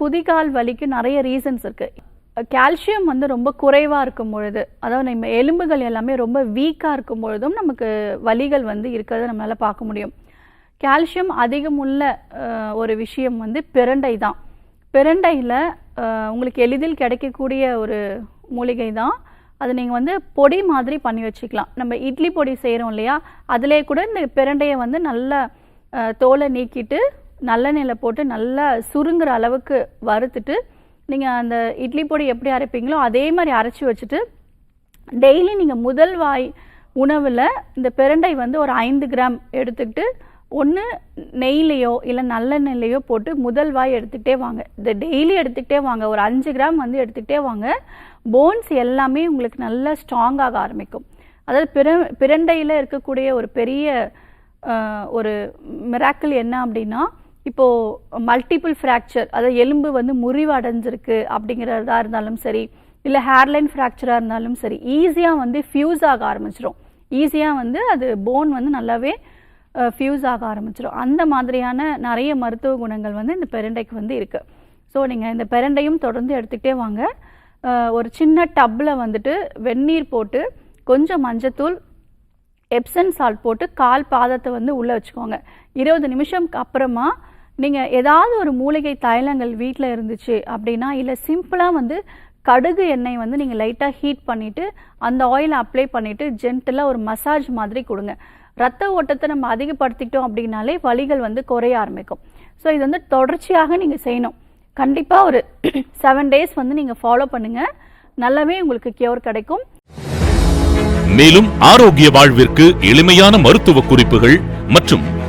குதிகால் வலிக்கு நிறைய ரீசன்ஸ் இருக்குது கால்சியம் வந்து ரொம்ப குறைவாக இருக்கும் பொழுது அதாவது நம்ம எலும்புகள் எல்லாமே ரொம்ப வீக்காக இருக்கும் பொழுதும் நமக்கு வலிகள் வந்து இருக்கிறத நம்மளால் பார்க்க முடியும். கால்சியம் அதிகம் உள்ள ஒரு விஷயம் வந்து பிரண்டை தான். பிரண்டையில் உங்களுக்கு எளிதில் கிடைக்கக்கூடிய ஒரு மூலிகை தான். அது நீங்கள் வந்து பொடி மாதிரி பண்ணி வச்சுக்கலாம். நம்ம இட்லி பொடி செய்கிறோம் இல்லையா? அதிலே கூட இந்த பிரண்டையை வந்து நல்லா தோலை நீக்கிட்டு நல்லெண்ணெயில் போட்டு நல்லா சுருங்குற அளவுக்கு வறுத்துட்டு நீங்கள் அந்த இட்லி பொடி எப்படி அரைப்பீங்களோ அதே மாதிரி அரைச்சி வச்சுட்டு டெய்லி நீங்கள் முதல் வாய் உணவில் இந்த பிரண்டை வந்து ஒரு ஐந்து கிராம் எடுத்துக்கிட்டு ஒன்று நெய்லையோ இல்லை நல்லெண்ணெய்லையோ போட்டு முதல் வாய் எடுத்துக்கிட்டே வாங்க. இந்த டெய்லி எடுத்துக்கிட்டே வாங்க. ஒரு அஞ்சு கிராம் வந்து எடுத்துக்கிட்டே வாங்க. போன்ஸ் எல்லாமே உங்களுக்கு நல்லா ஸ்ட்ராங்காக ஆரம்பிக்கும். அதாவது பிற பிரண்டையில் இருக்கக்கூடிய ஒரு பெரிய ஒரு மிராக்கிள் என்ன அப்படின்னா இப்போது மல்டிபிள் ஃப்ராக்சர் அதாவது எலும்பு வந்து முறிவு அடைஞ்சிருக்கு அப்படிங்கிறதா இருந்தாலும் சரி இல்லை ஹேர்லைன் ஃப்ராக்சராக இருந்தாலும் சரி ஈஸியாக வந்து ஃபியூஸ் ஆக ஆரம்பிச்சிடும் ஈஸியாக வந்து அது போன் வந்து நல்லாவே ஃபியூஸ் ஆக ஆரம்பிச்சிடும் அந்த மாதிரியான நிறைய மருத்துவ குணங்கள் வந்து இந்த பெரண்டைக்கு வந்து இருக்குது ஸோ நீங்கள் இந்த பெரண்டையும் தொடர்ந்து எடுத்துக்கிட்டே வாங்க. ஒரு சின்ன டப்பில் வந்துட்டு வெந்நீர் போட்டு கொஞ்சம் மஞ்சத்தூள் எப்சன் சால்ட் போட்டு கால் பாதத்தை வந்து உள்ளே வச்சுக்கோங்க. இருபது நிமிஷம் அப்புறமா நீங்கள் ஏதாவது ஒரு மூலிகை தைலங்கள் வீட்டில் இருந்துச்சு அப்படின்னா இல்லை சிம்பிளாக வந்து கடுகு எண்ணெய் வந்து நீங்கள் லைட்டாக ஹீட் பண்ணிவிட்டு அந்த ஆயிலை அப்ளை பண்ணிவிட்டு ஜென்டலாக ஒரு மசாஜ் மாதிரி கொடுங்க. ரத்த ஓட்டத்தை நம்ம அதிகப்படுத்திட்டோம் அப்படின்னாலே வலிகள் வந்து குறைய ஆரம்பிக்கும். ஸோ இது வந்து தொடர்ச்சியாக நீங்கள் செய்யணும். கண்டிப்பாக ஒரு செவன் டேஸ் வந்து நீங்கள் ஃபாலோ பண்ணுங்கள் நல்லாவே உங்களுக்கு கியூர் கிடைக்கும். மேலும் ஆரோக்கிய வாழ்விற்கு எளிமையான மருத்துவ குறிப்புகள் மற்றும்